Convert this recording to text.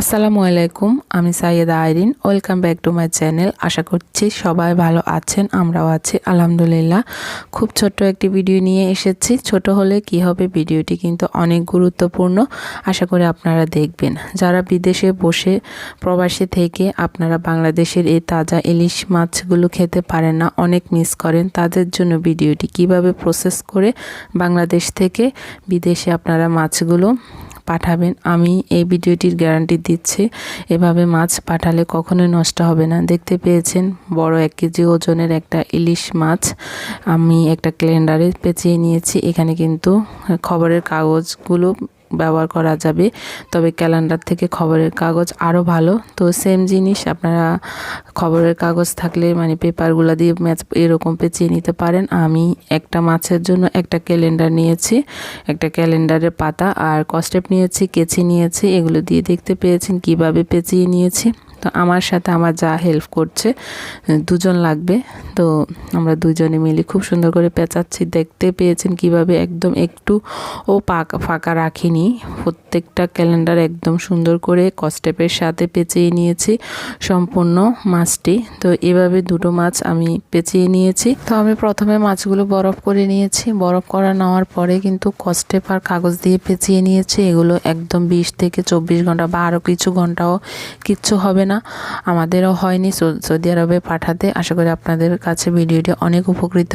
আসসালামু আলাইকুম, আমি Sayeda Irin, welcome back to my channel. আশা করছি সবাই ভালো আছেন, আমরাও আছি, আলহামদুলিল্লাহ। খুব ছোট্ট একটি ভিডিও নিয়ে এসেছি। ছোট হলে কি হবে ভিডিওটি কিন্তু অনেক গুরুত্বপূর্ণ, আশা করি আপনারা দেখবেন। যারা বিদেশে বসে, প্রবাসী থেকে আপনারা বাংলাদেশের এই তাজা ইলিশ মাছগুলো খেতে পারেন না, অনেক মিস করেন, তাদের জন্য ভিডিওটি কীভাবে প্রসেস করে বাংলাদেশ থেকে বিদেশে আপনারা মাছগুলো পাঠাবেন। আমি এই ভিডিওটির গ্যারান্টি দিচ্ছি। এভাবে মাছ পাঠালে কখনোই নষ্ট হবে না। দেখতে পেয়েছেন বড় এক কেজি ওজনের একটা ইলিশ মাছ। আমি একটা ক্যালেন্ডারে পেঁচিয়ে নিয়েছি। এখানে কিন্তু খবরের কাগজগুলো ব্যবহার করা যাবে। তবে ক্যালেন্ডার থেকে খবরের কাগজ আরও ভালো। তো সেম জিনিস, আপনারা খবরের কাগজ থাকলে মানে পেপারগুলো দিয়ে ম্যাচ এরকম পেঁচিয়ে নিতে পারেন। আমি একটা মাছের জন্য একটা ক্যালেন্ডার নিয়েছি। একটা ক্যালেন্ডারের পাতা আর কস্টেপ নিয়েছি, কেচি নিয়েছি, এগুলো দিয়ে দেখতে পেয়েছেন, কীভাবে পেঁচিয়ে নিয়েছি। তো আমার সাথে আমার যা হেল্প করছে দুজন লাগবে। তো আমরা দুজনে মিলে খুব সুন্দর করে পেঁচাচ্ছি। দেখতে পেয়েছেন কীভাবে একদম একটু ও পাকা, ফাঁকা রাখিনি। প্রত্যেকটা ক্যালেন্ডার একদম সুন্দর করে কস্টেপের সাথে পেঁচিয়ে নিয়েছি সম্পূর্ণ মাছটি। তো এভাবে দুটো মাছ আমি পেঁচিয়ে নিয়েছি। তো আমি প্রথমে মাছগুলো বরফ করে নিয়েছি। বরফ করা নেওয়ার পরে কিন্তু কস্টেপ আর কাগজ দিয়ে পেঁচিয়ে নিয়েছি। এগুলো একদম বিশ থেকে চব্বিশ ঘণ্টা বা আরও কিছু ঘন্টাও কিচ্ছু হবে না। আমাদেরও হয়নি সৌদি আরবে পাঠাতে। আশা করি আপনাদের কাছে ভিডিওটি অনেক উপকৃত